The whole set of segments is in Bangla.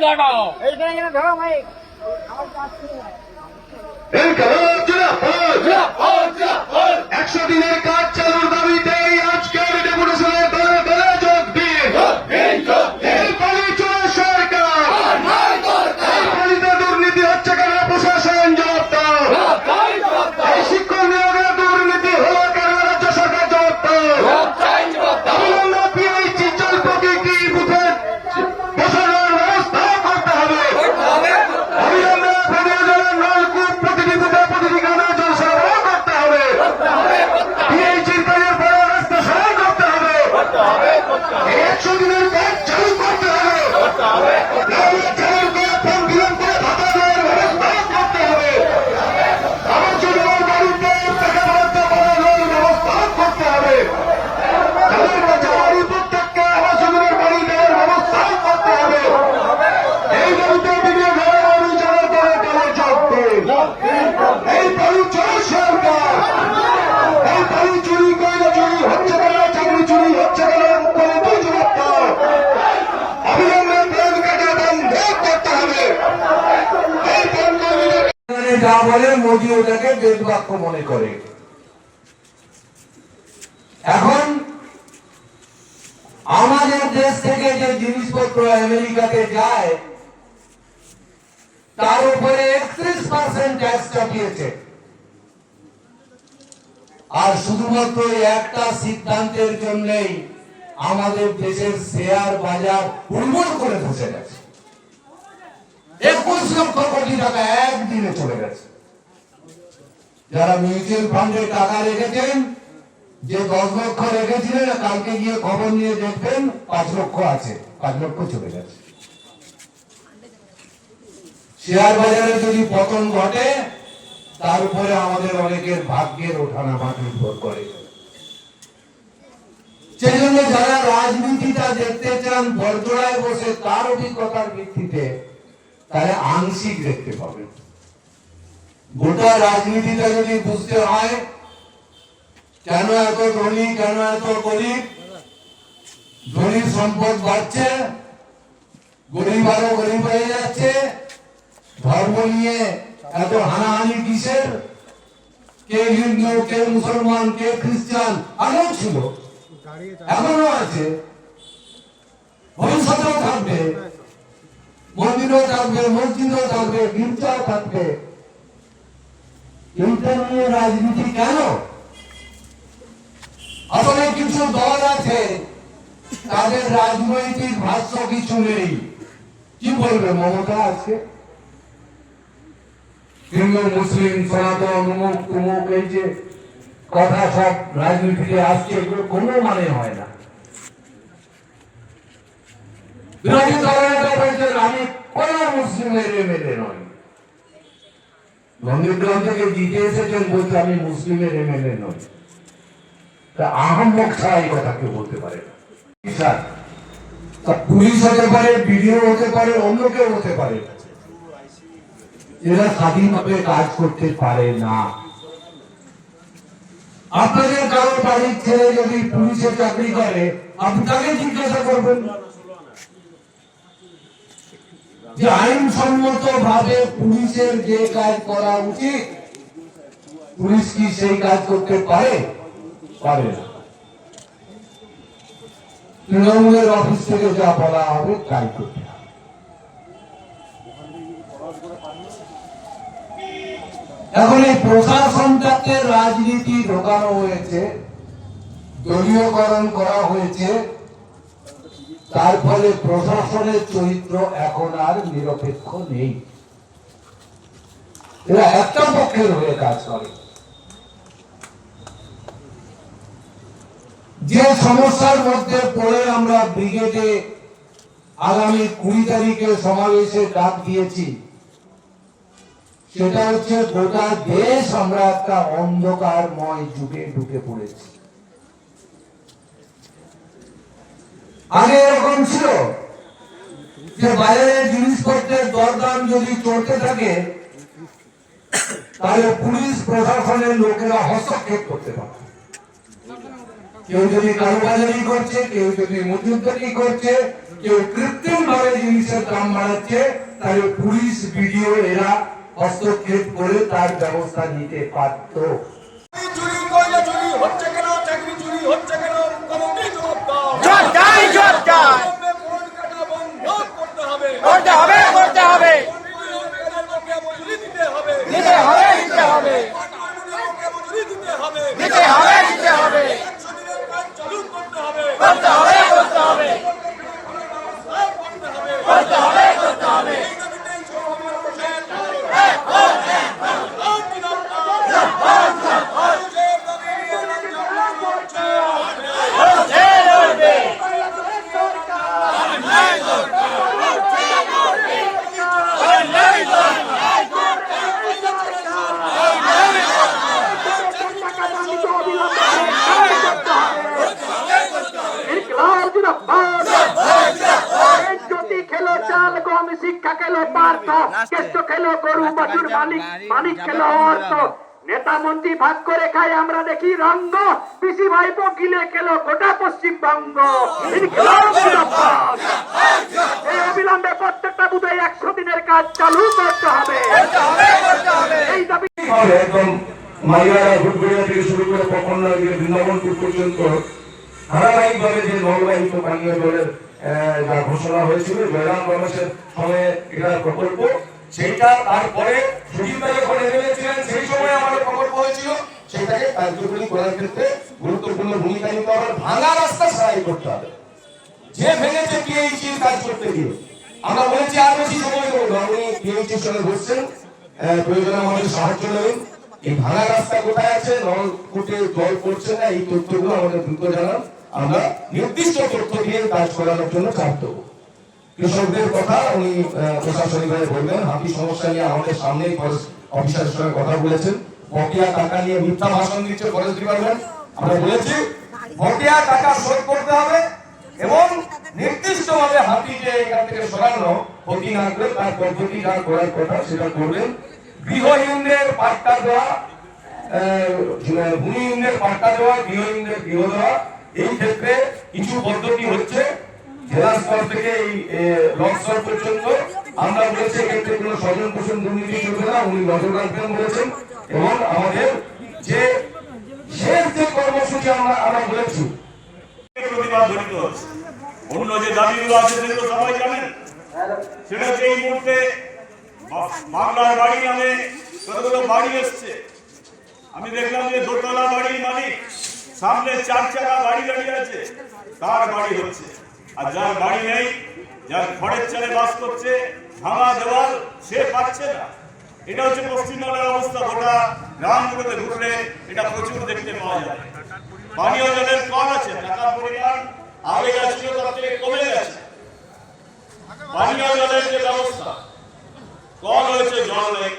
দাঁড়াও এইটা এখানে ধরো ভাই? একশো দিনের কাজ চালুর যা বলে মোদি ওটাকে বেদবাক্য মনে করে। এখন আমাদের দেশ থেকে যে জিনিসপত্র আমেরিকাতে যায়, তার উপরে একত্রিশ পার্সেন্ট ট্যাক্স চাপিয়েছে। আর শুধুমাত্র একটা সিদ্ধান্তের জন্যই আমাদের দেশের শেয়ার বাজার উন্মোল করে বসে গেছে। একুশ টাকা একদিনে যারা মিউচুয়াল ফান্ডে টাকা রেখেছেন, যে দশ লক্ষ রেখেছিলেন, কালকে গিয়ে খবর নিয়ে দেখবেন, পাঁচ লক্ষ আছে, পাঁচ লক্ষ চলে গেছে। শেয়ার বাজারে যদি পতন ঘটে, তার উপরে আমাদের অনেকের ভাগ্যের ওঠানামা নির্ভর করে। সেই জন্য যারা রাজনীতিটা দেখতে চান বরজোড়ায় বসে তার অভিজ্ঞতার ভিত্তিতে তাহলে আংশিক দেখতে পাবেন গোটা রাজনীতিটা যদি বুঝতে হয়, কেন এত ধনী, কেন এত গরিব? ধনীর সম্পদ বাড়ছে, গরিব আরও গরিব হয়ে যাচ্ছে, ধর্ম নিয়ে এত হানাহানি কিসের? কে হিন্দু, কে মুসলমান, কে খ্রিস্টান আগেও ছিল। এখনও আছে। ভবিষ্যতেও থাকবে। মন্দিরও থাকবে, মসজিদও থাকবে গির্জাও থাকবে। এইটা নিয়ে রাজনীতি কেন? আসলে কিছু দল আছে, তাদের রাজনৈতিক ভাষ্য কিছু নেই। কি বলবে, মমতা আছে? হিন্দু, মুসলিম, সনাতন, অমুক, তুমুক, এই যে কথা সব রাজনীতিতে আসছে, এগুলো কোনো মানে হয় না। বিরোধী দলনেতা বলছেন আমি কোন মুসলিমের এমএলএ নই। নন্দীগ্রাম থেকে জিতে এসেছেন বলছে আমি মুসলিমের এমএলএ নই। তা এই কথা কেউ বলতে পারে না। তা পুলিশ হতে পারে, বিডিও হতে পারে, অন্য কেউ হতে পারে। এরা স্বাধীনভাবে কাজ করতে পারে না। আপনাদের কারও বাড়ির ছেলে যদি পুলিশে চাকরি করে, আপনি তাকে জিজ্ঞাসা করবেন। যে আইনসম্মত ভাবে পুলিশের যে কাজ করা উচিত, পুলিশ কি সেই কাজ করতে পারে? পারে না। তৃণমূলের অফিস থেকে যা বলা হবে, তাই করতে এখন এই প্রশাসনটাকে রাজনীতি ঢোকানো হয়েছে, দলীয়করণ করা হয়েছে তার ফলে প্রশাসনের চরিত্র এখন আর নিরপেক্ষ নেই। এরা একটা পক্ষের হয়ে কাজ করে। যে সমস্যার মধ্যে পড়ে আমরা ব্রিগেডে আগামী কুড়ি তারিখে সমাবেশে ডাক দিয়েছি, সেটা হচ্ছে গোটা দেশ আমরা একটা অন্ধকারময় যুগে ঢুকে পড়েছি। আগে এরকম ছিল যে বাইরের জিনিসপত্রের দরদাম যদি চলতে থাকে, তাহলে পুলিশ প্রশাসনের লোকেরা হস্তক্ষেপ করতে পারে কেউ যদি কারোবাজারি করছে, কেউ যদি মজুদারি করছে, কেউ কৃত্রিম ভাবে জিনিসের দাম বাড়াচ্ছে, তাহলে পুলিশ ভিডিও এরা হস্তক্ষেপ করে তার ব্যবস্থা নিতে পারত। করতে হবে। করতে হবে করতে হবে। দিতে হবে লোককে মজুরি দিতে হবে দিতে হবে দিতে হবে একশো দিনের কাজ চালু করতে হবে করতে হবে করতে হবে করতে হবে করতে হবে করতে হবে এই দাবিতে সমাবেশ বসে মানুষের দাবি রঞ্জন করছে লড়ছে লড়বে জ্যোতি খেলো চাল গম শিক্ষা খেলো পার্থ কেষ্ট খেলো গরু বাছুর মালিক মালিক খেলো অর্থ নেতা মন্ত্রী ভাগ করে খাই আমরা দেখি রঙ্গ। পিসি ভাই গিলে খেলো গোটা পশ্চিমবঙ্গ। এই অবিলম্বে প্রত্যেকটা বুথে একশো দিনের কাজ চালু করতে হবে। এই দাবি একদম মাইয়ারা ভুটগড়িয়া থেকে শুরু করে পকন্ডা থেকে বৃন্দাবনপুর পর্যন্ত ধারাবাহিক ভাবে যে নলবাহিত পানীয় জলের ঘোষণা হয়েছিল জয়রাম রমেশের সময়ে এটা প্রকল্প, সেইটা তারপরে সুজিতদা যখন এমএলএ ছিলেন, সেই সময় আমাদের প্রকল্প হয়েছিল, সেটাকে কার্যকরী করার ক্ষেত্রে গুরুত্বপূর্ণ ভূমিকা নিতে হবে, ভাঙা রাস্তা সারাই করতে হবে। যে ভেঙেছে পিএইচির কাজ করতে গিয়ে, আমরা বলেছি আর বেশি সময় দেবো না, উনি পিএইচির সঙ্গে বসছেন প্রয়োজনে আমাদের সাহায্য নেবেন। এই ভাঙা রাস্তা কোথায় আছে নল ফুটে জল পড়ছে না, এই তথ্যগুলো আমাদের দ্রুত জানান। আমরা নির্দিষ্ট তথ্য দিয়ে কাজ করানোর জন্য চাপ দেবো কৃষকদের কথা উনি প্রশাসনিকভাবে বলবেন। হাতি সমস্যা নিয়ে আমাদের সামনেই অফিসারের সঙ্গে কথা বলেছেন। বকেয়া টাকা নিয়ে মিথ্যা ভাষণ দিচ্ছে ফরেস্ট ডিপার্টমেন্ট আমরা বলেছি, বকেয়া টাকা শোধ করতে হবে এবং নির্দিষ্টভাবে হাতি যে এখান থেকে সরানো, ক্ষতি না করে তার পদ্ধতি যা করার কথা সেটা করবেন। গৃহহীনদের পাট্টা দেওয়া ভূমিহীনদের পাট্টা দেওয়া গৃহহীনদের গৃহ দেওয়া এই ক্ষেত্রে কিছু পদ্ধতি হচ্ছে। জেলা স্তর থেকে এই ব্লক স্তর পর্যন্ত আমরা বলেছি এক্ষেত্রে কোনো স্বজন পোষণ দুর্নীতি চলবে না, উনি নজর রাখবেন বলেছেন। এবং আমাদের যে শেষ যে কর্মসূচি আমরা আমরা বলেছি, অন্য যে দাবিগুলো আছে সেগুলো সবাই জানেন। সেটা হচ্ছে এই মুহূর্তে বাংলার বাড়ি নামে কতগুলো বাড়ি এসছে। আমি দেখলাম যে দোতলা মালিক সামনে চার চাকা গাড়ি দাঁড়িয়ে আছে। তার বাড়ি হচ্ছে। আর যার বাড়ি নেই, যার খড়ের চালে বাস করছে, ভাঙা দেওয়াল, সে পাচ্ছে না। এটা হচ্ছে পশ্চিমবঙ্গের অবস্থা। গোটা গ্রামগুলোতে ঘুরলে এটা প্রচুর দেখতে পাওয়া যায়। পানীয় জলের কম আছে, টাকার পরিমাণ আগে যা তার থেকে কমে গেছে। পানীয় জলের যে ব্যবস্থা, কল হয়েছে, জল নেই।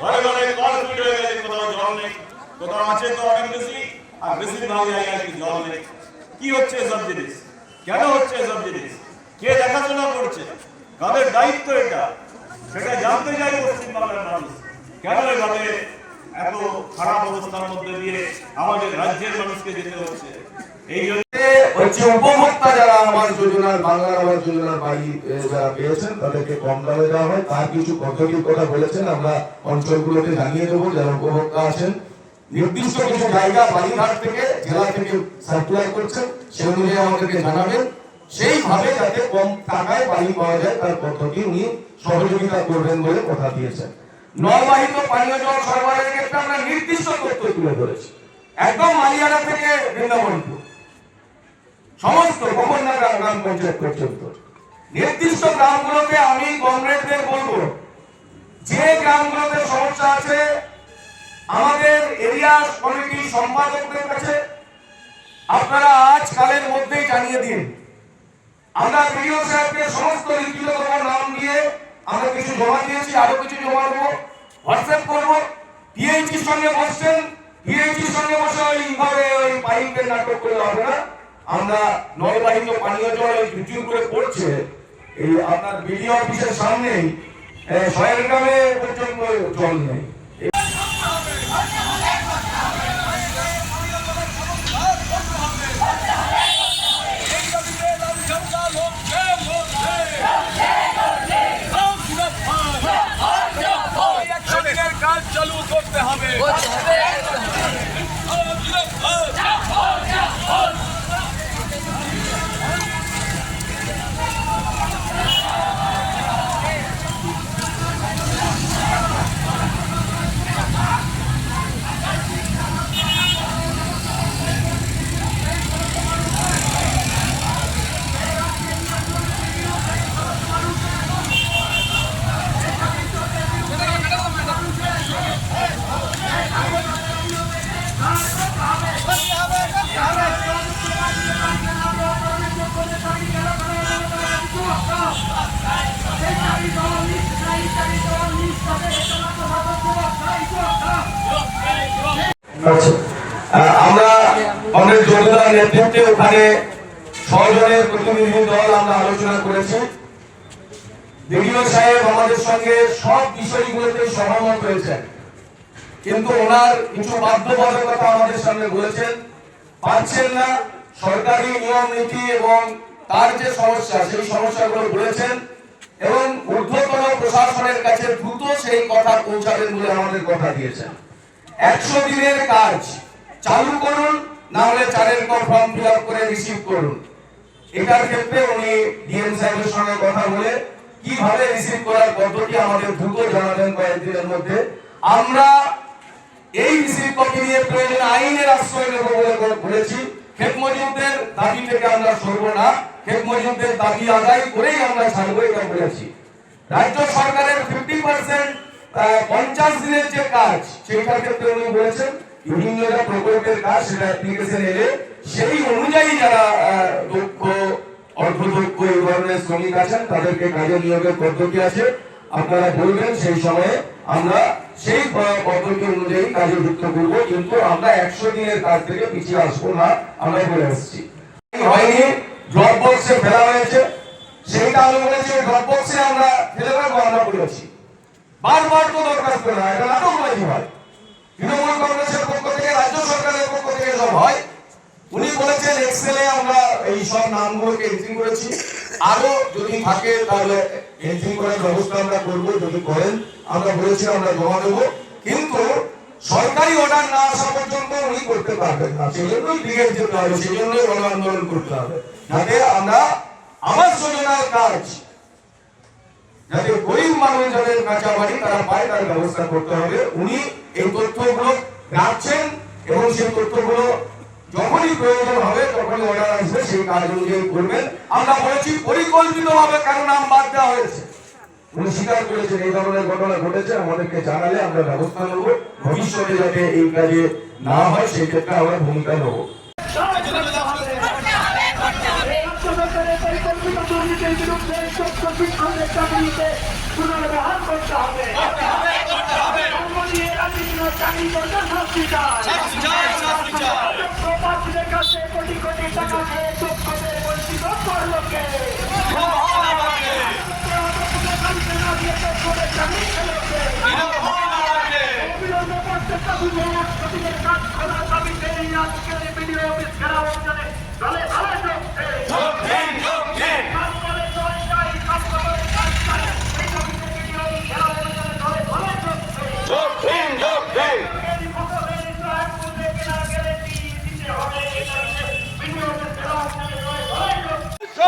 ঘরে ঘরে কল হয়ে গেছে, কোথাও জল নেই। কোথাও আছে তো অনেক বেশি। আর বেশিরভাগ জায়গায় কি জল কি হচ্ছে এসব জিনিস? কেন হচ্ছে এসব জিনিস? কে দেখাশোনা করছে? কাদের দায়িত্ব এটা? সেটা জানতে চাই পশ্চিমবাংলার মানুষ। কেন এভাবে এত খারাপ অবস্থার মধ্যে দিয়ে আমাদের রাজ্যের মানুষকে যেতে হচ্ছে? এই জন্য হচ্ছে উপভোক্তা যারা আবাস যোজনার, বাংলার আবাস যোজনার বাড়ি যারা পেয়েছেন, তাদেরকে কম দামে দেওয়া হয়। তার কিছু কথা বলেছেন। আমরা অঞ্চলগুলোতে জানিয়ে দেবো, যারা উপভোক্তা আছেন। নির্দিষ্ট কিছু জায়গা বাড়িঘাট থেকে জেলা থেকে সার্কুলার করছেন সে অনুযায়ী আমাদেরকে জানাবেন। সেইভাবে যাতে কম টাকায় পানি পাওয়া যায় তার পদ্ধতি উনি সহযোগিতা করবেন বলে কথা দিয়েছেন। নলবাহিত পানীয় জল সরবরাহের ক্ষেত্রে আমরা নির্দিষ্ট তথ্য তুলে ধরেছি। একদম মালিয়ানা থেকে বৃন্দাবনপুর। সমস্ত গোপনগর গ্রাম পঞ্চায়েত পর্যন্ত। নির্দিষ্ট গ্রামগুলোতে আমি কংগ্রেসদের বলব যে গ্রামগুলোতে সমস্যা আছে আমাদের এরিয়া কমিটির সম্পাদকদের কাছে আপনারা আজ কালের মধ্যেই জানিয়ে দিন। আমরা বিডিও সাহেবকে সমস্ত লিখিত নাম দিয়ে আমরা কিছু জমা দিয়েছি, আরও কিছু জমা দেবো। হোয়াটসঅ্যাপ করব। পিএইচির সঙ্গে বসছেন। পিএইচির সঙ্গে বসে ওইভাবে ওই পাইপের নাটক করলে হবে না। আমরা নলবাহিত পানীয় জল ওই ঝুঁচুর করে পড়ছে। এই আপনার বিডিও অফিসের সামনেই শয়ের গ্রামে পর্যন্ত জল নেই। জোরদার নেতৃত্বে ওখানে ছজনের প্রতিনিধি দল আমরা আলোচনা করেছি। বিডিও সাহেব আমাদের সঙ্গে সব বিষয়গুলোতে সহমত হয়েছেন। কিন্তু ওনার কিছু বাধ্যবাধকতা আমাদের সামনে বলেছেন। পাচ্ছেন না, সরকারি নিয়ম, নীতি এবং তার যে সমস্যা, সেই সমস্যাগুলো বলেছেন এবং ঊর্ধ্বতন প্রশাসনের কাছে দ্রুত সেই কথা পৌঁছাবেন বলে আমাদের কথা দিয়েছেন। একশো দিনের কাজ চালু করুন না হলে চারের পর ফর্ম ফিল আপ করে রিসিভ করুন। এটার ক্ষেত্রে উনি ডিএম সাহেবের সঙ্গে কথা বলে কীভাবে রিসিভ করার পদ্ধতি আমাদের দ্রুত জানাবেন কয়েকদিনের মধ্যে। আমরা এই রিসিভ কপি নিয়ে প্রয়োজনে আইনের আশ্রয় নেব বলে বলেছি। ক্ষেত মজুরদের দাবি থেকে আমরা সরব না। ক্ষেত মজুরদের দাবি আদায় করেই আমরা ছাড়বো এটা বলেছি। রাজ্য সরকারের ফিফটি পার্সেন্ট পঞ্চাশ দিনের যে কাজ, সেইটার ক্ষেত্রে উনি বলেছেন বিভিন্ন প্রকল্পের কাজ সেটা অ্যাপ্লিকেশন এলে সেই অনুযায়ী যারা দক্ষ অর্ধদক্ষ এই ধরনের শ্রমিক আছেন, তাদেরকে কাজে নিয়োগের পদ্ধতি আছে। আপনারা বলবেন সেই সময়ে আমরা সেই পদ্ধতি অনুযায়ী কাজে যুক্ত করব, কিন্তু আমরা একশো দিনের কাজ থেকে পিছিয়ে আসব না আমরা বলে আসছি। হয়নি ড্রপ বক্সে ফেলা হয়েছে। সেইটা আমি বলেছি ড্রপ বক্সে আমরা ফেলে রাখব আমরা বলেছি বারবার তো দরখাস্ত না এটা নাটকবাজি হয় তৃণমূল কংগ্রেসের পক্ষ থেকে, রাজ্য সরকারের পক্ষ থেকে সব হয়, উনি বলেছেন এক্সেলে আমরা এই সব নামগুলোকে এন্ট্রি করেছি। আরও যদি থাকে, তাহলে এন্ট্রি করার ব্যবস্থা আমরা করব, যদি করেন, আমরা বলেছি আমরা জমা দেবো। কিন্তু সরকারি অর্ডার না আসা পর্যন্ত উনি করতে পারবেন না। সেই জন্যই ব্রিগেড যেতে হবে সেই জন্যই গণ আন্দোলন করতে হবে। যাতে আমরা আবাস যোজনার কাজ যাতে গরিব মানুষ যাদের কাঁচা বাড়ি তারা পায়, তার ব্যবস্থা করতে হবে। উনি এই তথ্যগুলো রাখছেন এবং সেই তথ্যগুলো যখনই প্রয়োজন হবে, তখনই অর্ডার আসবে, সেই কাজ অনুযায়ী করবেন। আমরা বলেছি পরিকল্পিত ভাবে কারও নাম বাদ দেওয়া হয়েছে। উনি স্বীকার করেছেন, এই ধরনের ঘটনা ঘটেছে, আমাদেরকে জানালে আমরা ব্যবস্থা নেব। ভবিষ্যতে যাতে এই কাজে না হয়, সেই ক্ষেত্রে আমরা ভূমিকা নেব সরকারের পরিকল্পিত দুর্নীতির বিরুদ্ধে সত্য শিক্ষকের চাকরিতে পুনর্বহাল করতে হবে চাকরি করতে শাস্তি চায় কাছে কোটি কোটি টাকা খেয়ে যোগ্যদের বঞ্চিত করল কে? অবিলম্বে প্রত্যেকটা বুঝে একশো দিনের কাজ করার দাবিতে আজকের ভিডিও অফিস যোগ দেয়। কাজ করে জয় চাই, কাজ করে কাজ চাই। এই দাবিতে ভিডিও অফিস ঘেরাও অভিযানে দলে দলে যোগ দেয়। এই ফসলের ইসরায়েল পুঁজে কেনা গেলে কি দিতে হবে? এই দাবিতে ভিডিও অফিস ঘেরাও অভিযানে দলে দলে যোগ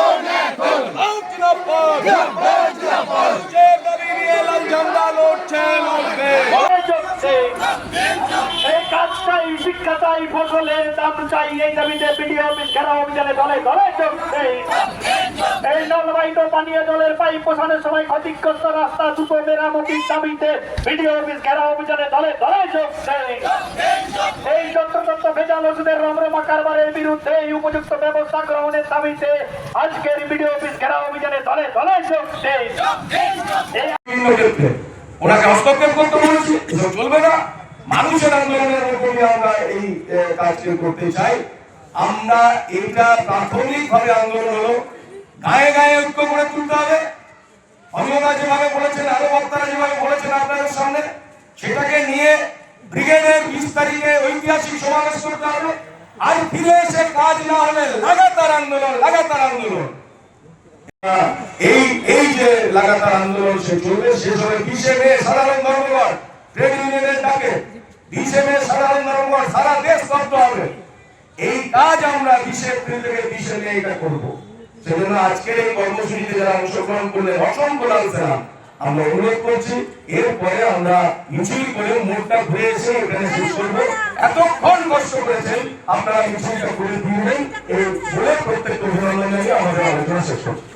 মানুষের চাই, এই দাবিতে বিডিও অফিস ঘেরাও অভিযানে দলে দলে চলছে এই নলবাহিত পানীয় জলের পাইপ বসানোর সময় ক্ষতিগ্রস্ত রাস্তা দ্রুত মেরামতির দাবিতে বিডিও অফিস ঘেরাও অভিযানে দলে দলে চলছে এই যত্রতত্র ভেজাল ওষুধের রমরমা কারবারের বিরুদ্ধে এই উপযুক্ত ব্যবস্থা গ্রহণের দাবিতে আজকের বিডিও অফিস ঘেরাও অভিযানে দলে দলে এই ওনাকে হস্তক্ষেপ করতে বলেছি চলবে না। মানুষের আন্দোলনের দিয়ে আমরা এই কাজটি করতে চাই। আমরা এটা প্রাথমিক ভাবে আন্দোলন হলো। গায়ে গায়ে ঐক্য করে তুলতে হবে। অন্যরা যেভাবে বলেছেন, আরও বক্তারা যেভাবে বলেছেন আপনাদের সামনে, সেটাকে নিয়ে ব্রিগেডের বিশ তারিখে ঐতিহাসিক সমাবেশ করতে হবে। আর ফিরে এসে কাজ না হলে লাগাতার আন্দোলন লাগাতার আন্দোলন। এই এই যে লাগাতার আন্দোলন সে চলবে, শেষ হবে বিশে মে, সাধারণ ধর্মঘট। ট্রেড ইউনিয়নের ডাকে। বিশে মে সাধারণ ধর্মঘট সারা দেশ হবে। এই কাজ আমরা বিশে এপ্রিল থেকে বিশে মে এটা করব। সেজন্য আজকের এই কর্মসূচিতে যারা অংশগ্রহণ অসংখ্য আমরা অনুরোধ করছি, এরপরে আমরা মিছিল করে মোড়টা ঘুরে এসে এখানে শেষ করব। এতক্ষণ কষ্ট করেছেন, আপনারা মিছিলটা করে দিবেন এই বলে প্রত্যেককে অভিনন্দন জানিয়ে আমাদের আলোচনা শেষ করছি।